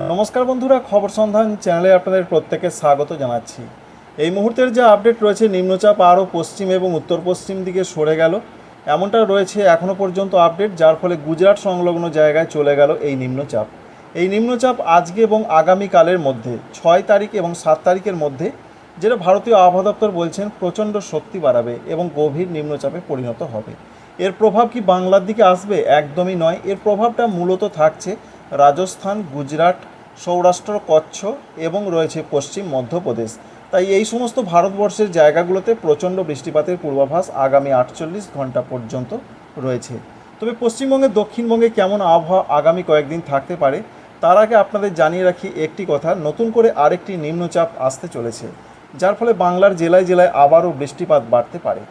নমস্কার বন্ধুরা, খবর সন্ধান চ্যানেলে আপনাদের প্রত্যেকে স্বাগত জানাচ্ছি। এই মুহূর্তের যে আপডেট রয়েছে, নিম্নচাপ আরও পশ্চিম এবং উত্তর পশ্চিম দিকে সরে গেল। এমনটা রয়েছে এখনও পর্যন্ত আপডেট, যার ফলে গুজরাট সংলগ্ন জায়গায় চলে গেল এই নিম্নচাপ। এই নিম্নচাপ আজকে এবং আগামীকালের মধ্যে, ছয় তারিখ এবং সাত তারিখের মধ্যে, যেটা ভারতীয় আবহাওয়া দপ্তর বলছেন, প্রচণ্ড শক্তি বাড়াবে এবং গভীর নিম্নচাপে পরিণত হবে। এর প্রভাব কি বাংলার দিকে আসবে? একদমই নয়। এর প্রভাবটা মূলত থাকছে রাজস্থান, গুজরাট, সৌরাষ্ট্র, কচ্ছ এবং রয়েছে পশ্চিম মধ্যপ্রদেশ। তাই এই সমস্ত ভারতবর্ষের জায়গাগুলোতে প্রচণ্ড বৃষ্টিপাতের পূর্বাভাস আগামী আটচল্লিশ ঘণ্টা পর্যন্ত রয়েছে। তবে পশ্চিমবঙ্গের দক্ষিণবঙ্গে কেমন আবহাওয়া আগামী কয়েকদিন থাকতে পারে, তার আগে আপনাদের জানিয়ে রাখি একটি কথা, নতুন করে আরেকটি নিম্নচাপ আসতে চলেছে, যার ফলে বাংলার জেলায় জেলায় আবারও বৃষ্টিপাত বাড়তে পারে।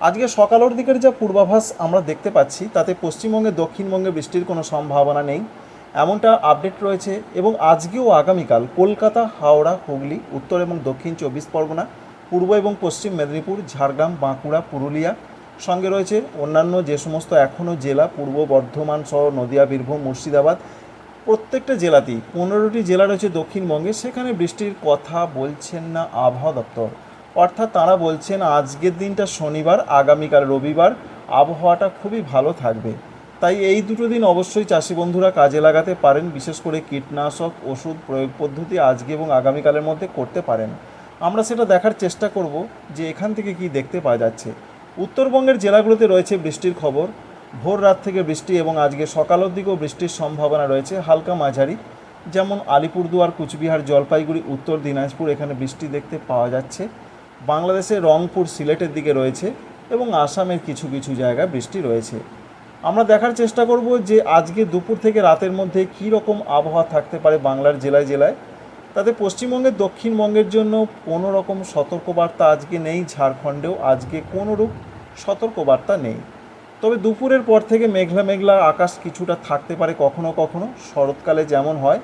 আজকে সকালের দিকের যা পূর্বাভাস আমরা দেখতে পাচ্ছি, তাতে পশ্চিমবঙ্গে দক্ষিণবঙ্গে বৃষ্টির কোনো সম্ভাবনা নেই। এমনটা আপডেট রয়েছে এবং আজকেও আগামীকাল কলকাতা, হাওড়া, হুগলি, উত্তর এবং দক্ষিণ চব্বিশ পরগনা, পূর্ব এবং পশ্চিম মেদিনীপুর, ঝাড়গ্রাম, বাঁকুড়া, পুরুলিয়া সঙ্গে রয়েছে অন্যান্য যে সমস্ত এখনও জেলা, পূর্ব বর্ধমান সহ নদিয়া, বীরভূম, মুর্শিদাবাদ, প্রত্যেকটা জেলাতেই পনেরোটি জেলা রয়েছে দক্ষিণবঙ্গে, সেখানে বৃষ্টির কথা বলছেন না আবহাওয়া দপ্তর। অর্থাৎ তারা বলছেন, আজকের দিনটা শনিবার, আগামীকাল রবিবার, আবহাওয়াটা খুবই ভালো থাকবে। তাই এই দুটো দিন অবশ্যই চাষি বন্ধুরা কাজে লাগাতে পারেন, বিশেষ করে কীটনাশক, ওষুধ প্রয়োগ পদ্ধতি আজকে এবং আগামীকালের মধ্যে করতে পারেন। আমরা সেটা দেখার চেষ্টা করব যে এখান থেকে কি দেখতে পাওয়া যাচ্ছে। উত্তরবঙ্গের জেলাগুলোতে রয়েছে বৃষ্টির খবর। ভোর রাত থেকে বৃষ্টি এবং আজকে সকালের দিকেও বৃষ্টির সম্ভাবনা রয়েছে হালকা মাঝারি। যেমন আলিপুরদুয়ার, কুচবিহার, জলপাইগুড়ি, উত্তর দিনাজপুর এখানে বৃষ্টি দেখতে পাওয়া যাচ্ছে। বাংলাদেশের রংপুর সিলেটের দিকে রয়েছে এবং আসামের কিছু কিছু জায়গায় বৃষ্টি রয়েছে। আমরা দেখার চেষ্টা করব যে আজকে দুপুর থেকে রাতের মধ্যে কী রকম আবহাওয়া থাকতে পারে বাংলার জেলায় জেলায়। তাতে পশ্চিমবঙ্গের দক্ষিণবঙ্গের জন্য কোনো রকম সতর্কবার্তা আজকে নেই, ঝাড়খণ্ডেও আজকে কোনোরূপ সতর্কবার্তা নেই। তবে দুপুরের পর থেকে মেঘলা মেঘলা আকাশ কিছুটা থাকতে পারে কখনো কখনো, শরৎকালে যেমন হয়,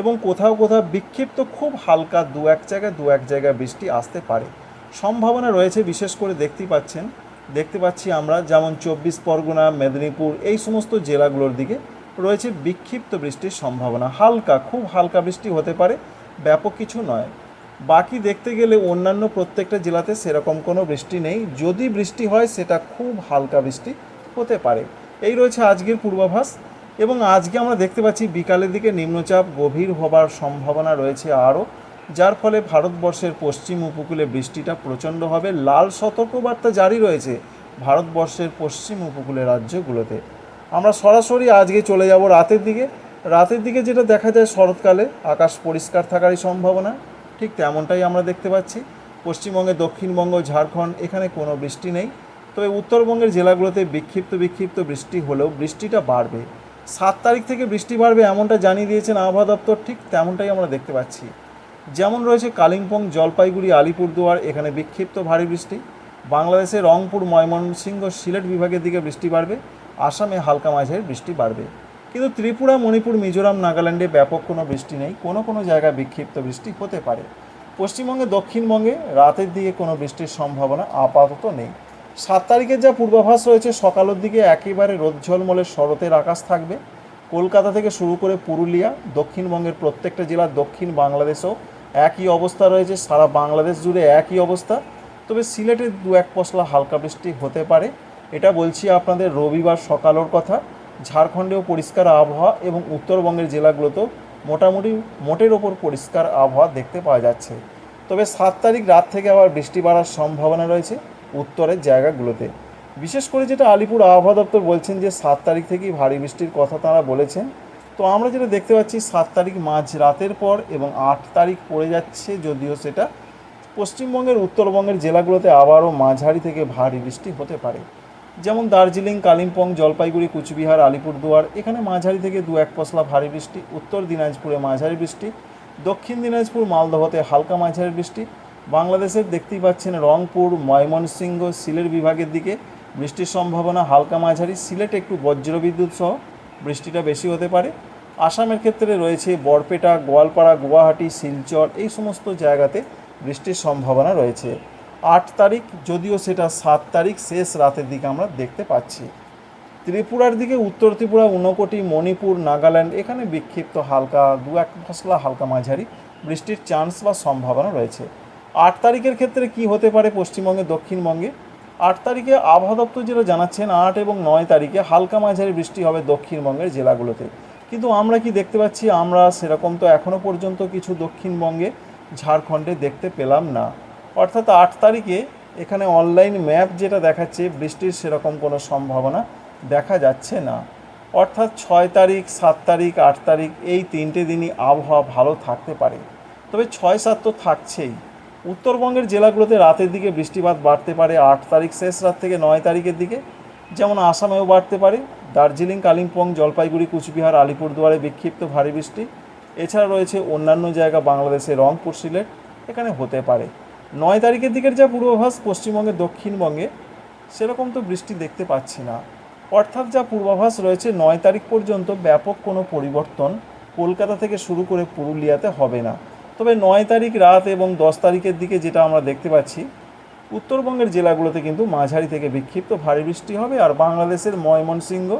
এবং কোথাও কোথাও বিক্ষিপ্ত খুব হালকা দু এক জায়গায় দু এক জায়গায় বৃষ্টি আসতে পারে। সম্ভাবনা রয়েছে, বিশেষ করে দেখতেই পাচ্ছেন দেখতে পাচ্ছি আমরা, যেমন চব্বিশ পরগনা, মেদিনীপুর, এই সমস্ত জেলাগুলোর দিকে রয়েছে বিক্ষিপ্ত বৃষ্টির সম্ভাবনা। হালকা, খুব হালকা বৃষ্টি হতে পারে, ব্যাপক কিছু নয়। বাকি দেখতে গেলে অন্যান্য প্রত্যেকটা জেলাতে সেরকম কোনো বৃষ্টি নেই। যদি বৃষ্টি হয়, সেটা খুব হালকা বৃষ্টি হতে পারে। এই রয়েছে আজকের পূর্বাভাস এবং আজকে আমরা দেখতে পাচ্ছি বিকালের দিকে নিম্নচাপ গভীর হবার সম্ভাবনা রয়েছে আরও। যার ফলে ভারতবর্ষের পশ্চিম উপকূলে বৃষ্টিটা প্রচণ্ড হবে। লাল সতর্কবার্তা জারি রয়েছে ভারতবর্ষের পশ্চিম উপকূলের রাজ্যগুলোতে। আমরা সরাসরি আজকে চলে যাব রাতের দিকে। রাতের দিকে যেটা দেখা যায় শরৎকালে, আকাশ পরিষ্কার থাকারই সম্ভাবনা। ঠিক তেমনটাই আমরা দেখতে পাচ্ছি। পশ্চিমবঙ্গে দক্ষিণবঙ্গ, ঝাড়খণ্ড, এখানে কোনো বৃষ্টি নেই। তবে উত্তরবঙ্গের জেলাগুলোতে বিক্ষিপ্ত বিক্ষিপ্ত বৃষ্টি হলেও বৃষ্টিটা বাড়বে। সাত তারিখ থেকে বৃষ্টি বাড়বে এমনটা জানিয়ে দিয়েছেন আবহাওয়া দপ্তর। ঠিক তেমনটাই আমরা দেখতে পাচ্ছি। যেমন রয়েছে কালিম্পং, জলপাইগুড়ি, আলিপুরদুয়ার, এখানে বিক্ষিপ্ত ভারী বৃষ্টি। বাংলাদেশে রংপুর, ময়মনসিংহ, সিলেট বিভাগের দিকে বৃষ্টি বাড়বে। আসামে হালকা মাঝারি বৃষ্টি বাড়বে। কিন্তু ত্রিপুরা, মণিপুর, মিজোরাম, নাগাল্যান্ডে ব্যাপক কোনো বৃষ্টি নেই। কোনো কোনো জায়গায় বিক্ষিপ্ত বৃষ্টি হতে পারে। পশ্চিমবঙ্গে, দক্ষিণবঙ্গে রাতের দিকে কোনো বৃষ্টির সম্ভাবনা আপাতত নেই। সাত তারিখের যা পূর্বাভাস রয়েছে, সকালের দিকে একেবারে রোদ ঝলমলে শরতের আকাশ থাকবে। কলকাতা থেকে শুরু করে পুরুলিয়া, দক্ষিণবঙ্গের প্রত্যেকটা জেলা, দক্ষিণ বাংলাদেশেও একই অবস্থা রয়েছে, সারা বাংলাদেশ জুড়ে একই অবস্থা। তবে সিলেটে দু এক পশলা হালকা বৃষ্টি হতে পারে, এটা বলছি আপনাদের রবিবার সকালের কথা। ঝাড়খণ্ডেও পরিষ্কার আবহাওয়া এবং উত্তরবঙ্গের জেলাগুলোতেও মোটামুটি মোটের ওপর পরিষ্কার আবহাওয়া দেখতে পাওয়া যাচ্ছে। তবে সাত তারিখ রাত থেকে আবার বৃষ্টি বাড়ার সম্ভাবনা রয়েছে উত্তরের জায়গাগুলোতে। বিশেষ করে যেটা আলিপুর আবহাওয়া দপ্তর বলছেন যে সাত তারিখ থেকেই ভারী বৃষ্টির কথা তারা বলেছেন। তো আমরা যেটা দেখতে পাচ্ছি, সাত তারিখ মাঝ রাতের পর এবং আট তারিখ পড়ে যাচ্ছে যদিও সেটা পশ্চিমবঙ্গের, উত্তরবঙ্গের জেলাগুলোতে আবারও মাঝারি থেকে ভারী বৃষ্টি হতে পারে। যেমন দার্জিলিং, কালিম্পং, জলপাইগুড়ি, কুচবিহার, আলিপুরদুয়ার, এখানে মাঝারি থেকে দু এক পশলা ভারী বৃষ্টি, উত্তর দিনাজপুরে মাঝারি বৃষ্টি, দক্ষিণ দিনাজপুর, মালদহতে হালকা মাঝারি বৃষ্টি। বাংলাদেশের দেখতেই পাচ্ছেন রংপুর, ময়মনসিংহ সিলের বিভাগের দিকে বৃষ্টির সম্ভাবনা হালকা মাঝারি, সিলেটে একটু বজ্রবিদ্যুৎ সহ বৃষ্টিটা বেশি হতে পারে। আসামের ক্ষেত্রে রয়েছে বরপেটা, গোয়ালপাড়া, গুয়াহাটি, শিলচর, এই সমস্ত জায়গাতে বৃষ্টির সম্ভাবনা রয়েছে। আট তারিখ, যদিও সেটা সাত তারিখ, শেষ রাতের দিকে আমরা দেখতে পাচ্ছি। ত্রিপুরার দিকে উত্তর ত্রিপুরা, ঊনকোটি, মণিপুর, নাগাল্যান্ড, এখানে বিক্ষিপ্ত হালকা, দু এক ফসলা হালকা মাঝারি বৃষ্টির চান্স বা সম্ভাবনা রয়েছে। আট তারিখের ক্ষেত্রে কি হতে পারে পশ্চিমবঙ্গে, দক্ষিণবঙ্গে? আট তারিখে আবহাওয়া দপ্তর যেটা জানাচ্ছেন, আট এবং নয় তারিখে হালকা মাঝারি বৃষ্টি হবে দক্ষিণবঙ্গের জেলাগুলোতে। কিন্তু আমরা কি দেখতে পাচ্ছি? আমরা সেরকম তো এখনও পর্যন্ত কিছু দক্ষিণবঙ্গে ঝাড়খণ্ডে দেখতে পেলাম না। অর্থাৎ আট তারিখে এখানে অনলাইন ম্যাপ যেটা দেখাচ্ছে, বৃষ্টির সেরকম কোনো সম্ভাবনা দেখা যাচ্ছে না। অর্থাৎ ছয় তারিখ, সাত তারিখ, আট তারিখ, এই তিনটে দিনই আবহাওয়া ভালো থাকতে পারে। তবে ছয় সাত তো থাকছেই। উত্তরবঙ্গের জেলাগুলোতে রাতের দিকে বৃষ্টিপাত বাড়তে পারে আট তারিখ, শেষ রাত থেকে নয় তারিখের দিকে। যেমন আসামেও বাড়তে পারে। দার্জিলিং, কালিম্পং, জলপাইগুড়ি, কুচবিহার, আলিপুরদুয়ারে বিক্ষিপ্ত ভারী বৃষ্টি। এছাড়া রয়েছে অন্যান্য জায়গা বাংলাদেশে রংপুর, সিলেট, এখানে হতে পারে। নয় তারিখের দিকের যা পূর্বাভাস পশ্চিমবঙ্গে দক্ষিণবঙ্গে, সেরকম তো বৃষ্টি দেখতে পাচ্ছি না। অর্থাৎ যা পূর্বাভাস রয়েছে, নয় তারিখ পর্যন্ত ব্যাপক কোনো পরিবর্তন কলকাতা থেকে শুরু করে পুরুলিয়াতে হবে না। তবে নয় তারিখ রাত এবং দশ তারিখের দিকে যেটা আমরা দেখতে পাচ্ছি, উত্তরবঙ্গের জেলাগুলোতে কিন্তু মাঝারি থেকে বিক্ষিপ্ত ভারী বৃষ্টি হবে আর বাংলাদেশের ময়মনসিংহ,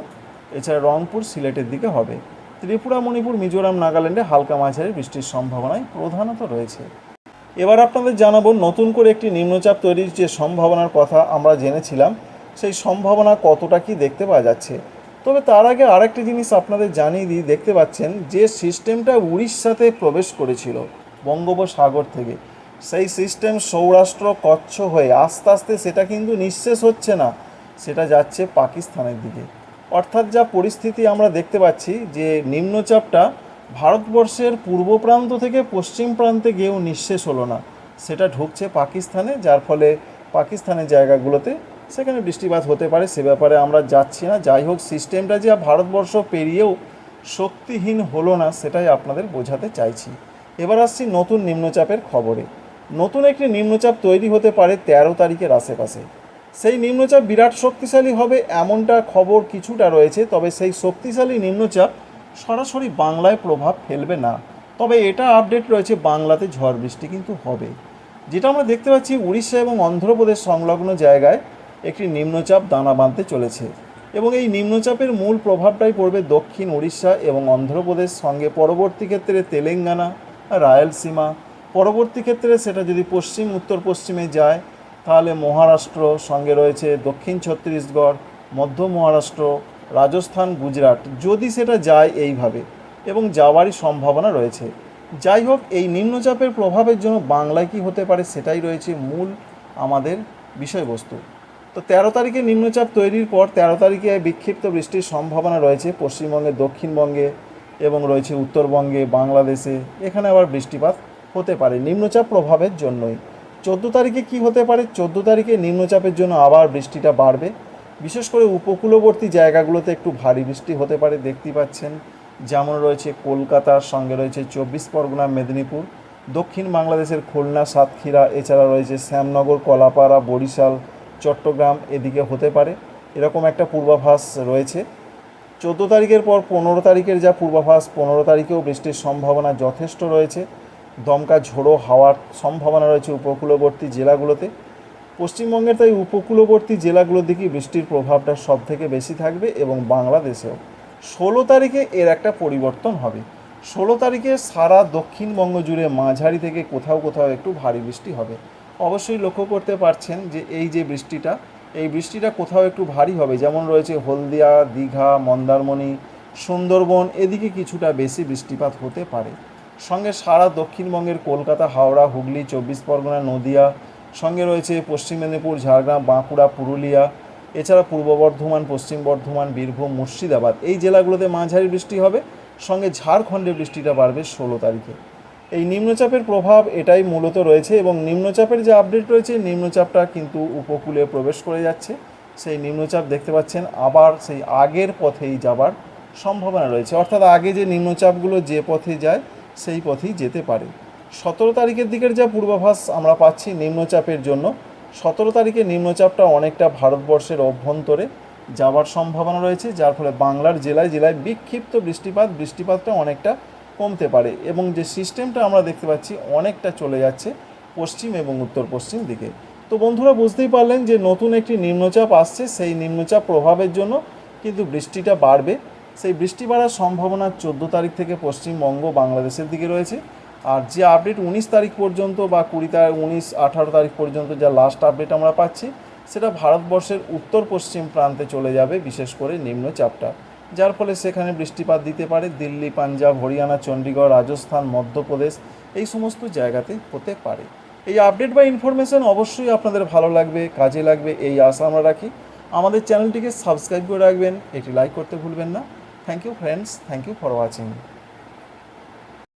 এছাড়া রংপুর সিলেটের দিকে হবে। ত্রিপুরা, মণিপুর, মিজোরাম, নাগাল্যান্ডে হালকা মাঝারি বৃষ্টির সম্ভাবনাই প্রধানত রয়েছে। এবার আপনাদের জানাব নতুন করে একটি নিম্নচাপ তৈরির যে সম্ভাবনার কথা আমরা জেনেছিলাম, সেই সম্ভাবনা কতটা কি দেখতে পাওয়া যাচ্ছে। তবে তার আগে আরেকটি জিনিস আপনাদের জানিয়ে দিই, দেখতে পাচ্ছেন যে সিস্টেমটা উড়িষ্যাতে প্রবেশ করেছিল। বঙ্গোপসাগর থেকে। সেই সিস্টেম সৌরাষ্ট্র কচ্ছ হয়ে আস্তে আস্তে সেটা কিন্তু নিঃশেষ হচ্ছে না, সেটা যাচ্ছে পাকিস্তানের দিকে। অর্থাৎ যা পরিস্থিতি আমরা দেখতে পাচ্ছি যে নিম্নচাপটা ভারতবর্ষের পূর্ব প্রান্ত থেকে পশ্চিম প্রান্তে গিয়েও নিঃশেষ হলো না। সেটা ঢুকছে পাকিস্তানে, যার ফলে পাকিস্তানের জায়গাগুলোতে সেখানে বৃষ্টিপাত হতে পারে, সে ব্যাপারে আমরা যাচ্ছি না। যাই হোক সিস্টেমটা যে ভারতবর্ষ পেরিয়েও শক্তিহীন হলো না, সেটাই আপনাদের বোঝাতে চাইছি। এবার আসছি নতুন নিম্নচাপের খবরে। নতুন একটি নিম্নচাপ তৈরি হতে পারে তেরো তারিখের আশেপাশে। সেই নিম্নচাপ বিরাট শক্তিশালী হবে এমনটা খবর কিছুটা রয়েছে, তবে সেই শক্তিশালী নিম্নচাপ সরাসরি বাংলায় প্রভাব ফেলবে না। তবে এটা আপডেট রয়েছে বাংলাতে ঝড় বৃষ্টি কিন্তু হবে। যেটা আমরা দেখতে পাচ্ছি, উড়িষ্যা এবং অন্ধ্রপ্রদেশ সংলগ্ন জায়গায় একটি নিম্নচাপ দানা বাঁধতে চলেছে। এবং এই নিম্নচাপের মূল প্রভাবটাই পড়বে দক্ষিণ উড়িষ্যা এবং অন্ধ্রপ্রদেশ সঙ্গে পরবর্তী ক্ষেত্রে তেলেঙ্গানা রায়লসীমা। পরবর্তী ক্ষেত্রে সেটা যদি পশ্চিম, উত্তর পশ্চিমে যায়, তাহলে মহারাষ্ট্র সঙ্গে রয়েছে দক্ষিণ ছত্তিশগড়, মধ্য মহারাষ্ট্র, রাজস্থান, গুজরাট। যদি সেটা যায় এইভাবে, এবং যাওয়ারই সম্ভাবনা রয়েছে। যাই হোক, এই নিম্নচাপের প্রভাবের জন্য বাংলায় কি হতে পারে সেটাই রয়েছে মূল আমাদের বিষয়বস্তু। তো তেরো তারিখে নিম্নচাপ তৈরির পর তেরো তারিখে বিক্ষিপ্ত বৃষ্টির সম্ভাবনা রয়েছে পশ্চিমবঙ্গে দক্ষিণবঙ্গে। এবং রয়েছে উত্তরবঙ্গে, বাংলাদেশে। এখানে আবার বৃষ্টিপাত হতে পারে। নিম্নচাপ প্রভাবের জন্যই। চোদ্দ তারিখে কি হতে পারে? চোদ্দ তারিখে নিম্নচাপের জন্য আবার বৃষ্টিটা বাড়বে। বিশেষ করে উপকূলবর্তী জায়গাগুলোতে একটু ভারী বৃষ্টি হতে পারে, দেখতে পাচ্ছেন। যেমন রয়েছে কলকাতার সঙ্গে রয়েছে চব্বিশ পরগনা, মেদিনীপুর। দক্ষিণ বাংলাদেশের খুলনা, সাতক্ষীরা, এছাড়া রয়েছে শ্যামনগর, কলাপাড়া, বরিশাল, চট্টগ্রাম এদিকে হতে পারে। এরকম একটা পূর্বাভাস রয়েছে। চোদ্দ তারিখের পর পনেরো তারিখের যা পূর্বাভাস, পনেরো তারিখেও বৃষ্টির সম্ভাবনা যথেষ্ট রয়েছে। দমকা ঝোড়ো হাওয়ার সম্ভাবনা রয়েছে উপকূলবর্তী জেলাগুলোতে। পশ্চিমবঙ্গের তাই উপকূলবর্তী জেলাগুলোর দিকে বৃষ্টির প্রভাবটা সব থেকে বেশি থাকবে এবং বাংলাদেশেও। ষোলো তারিখে এর একটা পরিবর্তন হবে। ষোলো তারিখে সারা দক্ষিণবঙ্গ জুড়ে মাঝারি থেকে কোথাও কোথাও একটু ভারী বৃষ্টি হবে। অবশ্যই লক্ষ্য করতে পারছেন যে এই যে বৃষ্টিটা এই বৃষ্টিটা কোথাও একটু ভারী হবে। যেমন রয়েছে হলদিয়া, দীঘা, মন্দারমণি, সুন্দরবন, এদিকে কিছুটা বেশি বৃষ্টিপাত হতে পারে। সঙ্গে সারা দক্ষিণবঙ্গের কলকাতা, হাওড়া, হুগলি, চব্বিশ পরগনা, নদিয়া, সঙ্গে রয়েছে পশ্চিম মেদিনীপুর, ঝাড়গ্রাম, বাঁকুড়া, পুরুলিয়া, এছাড়া পূর্ব বর্ধমান, পশ্চিম বর্ধমান, বীরভূম, মুর্শিদাবাদ। এই জেলাগুলোতে মাঝারি বৃষ্টি হবে। সঙ্গে ঝাড়খণ্ডে বৃষ্টিটা বাড়বে ষোলো তারিখে। এই নিম্নচাপের প্রভাব এটাই মূলত রয়েছে এবং নিম্নচাপের যে আপডেট রয়েছে, নিম্নচাপটা কিন্তু উপকূলে প্রবেশ করে যাচ্ছে। সেই নিম্নচাপ দেখতে পাচ্ছেন, আবার সেই আগের পথেই যাবার সম্ভাবনা রয়েছে। অর্থাৎ আগে যে নিম্নচাপগুলো যে পথে যায়, সেই পথেই যেতে পারে। সতেরো তারিখের দিকের যা পূর্বাভাস আমরা পাচ্ছি নিম্নচাপের জন্য, সতেরো তারিখে নিম্নচাপটা অনেকটা ভারতবর্ষের অভ্যন্তরে যাওয়ার সম্ভাবনা রয়েছে, যার ফলে বাংলার জেলায় জেলায় বিক্ষিপ্ত বৃষ্টিপাত, বৃষ্টিপাতটা অনেকটা কমতে পারে এবং যে সিস্টেমটা আমরা দেখতে পাচ্ছি অনেকটা চলে যাচ্ছে পশ্চিম এবং উত্তর পশ্চিম দিকে। তো বন্ধুরা বুঝতেই পারলেন যে নতুন একটি নিম্নচাপ আসছে, সেই নিম্নচাপ প্রভাবের জন্য কিন্তু বৃষ্টিটা বাড়বে। সেই বৃষ্টি বাড়ার সম্ভাবনা চোদ্দ তারিখ থেকে পশ্চিমবঙ্গ বাংলাদেশের দিকে রয়েছে। আর যে আপডেট উনিশ তারিখ পর্যন্ত বা কুড়ি তারিখ উনিশ, আঠারো তারিখ পর্যন্ত যা লাস্ট আপডেট আমরা পাচ্ছি, সেটা ভারতবর্ষের উত্তর পশ্চিম প্রান্তে চলে যাবে বিশেষ করে নিম্নচাপটা। যার ফলে সেখানে বৃষ্টিপাত দিতে পারে। দিল্লি, পাঞ্জাব, হরিয়ানা চণ্ডীগড় রাজস্থান, মধ্যপ্রদেশ এই সমস্ত জায়গাতে হতে পারে। এই আপডেট বা ইনফরমেশন অবশ্যই আপনাদের ভালো লাগবে, কাজে লাগবে, এই আশা আমরা রাখি। আমাদের চ্যানেলটিকে সাবস্ক্রাইব করে রাখবেন, এটি লাইক করতে ভুলবেন না। Thank you friends thank you for watching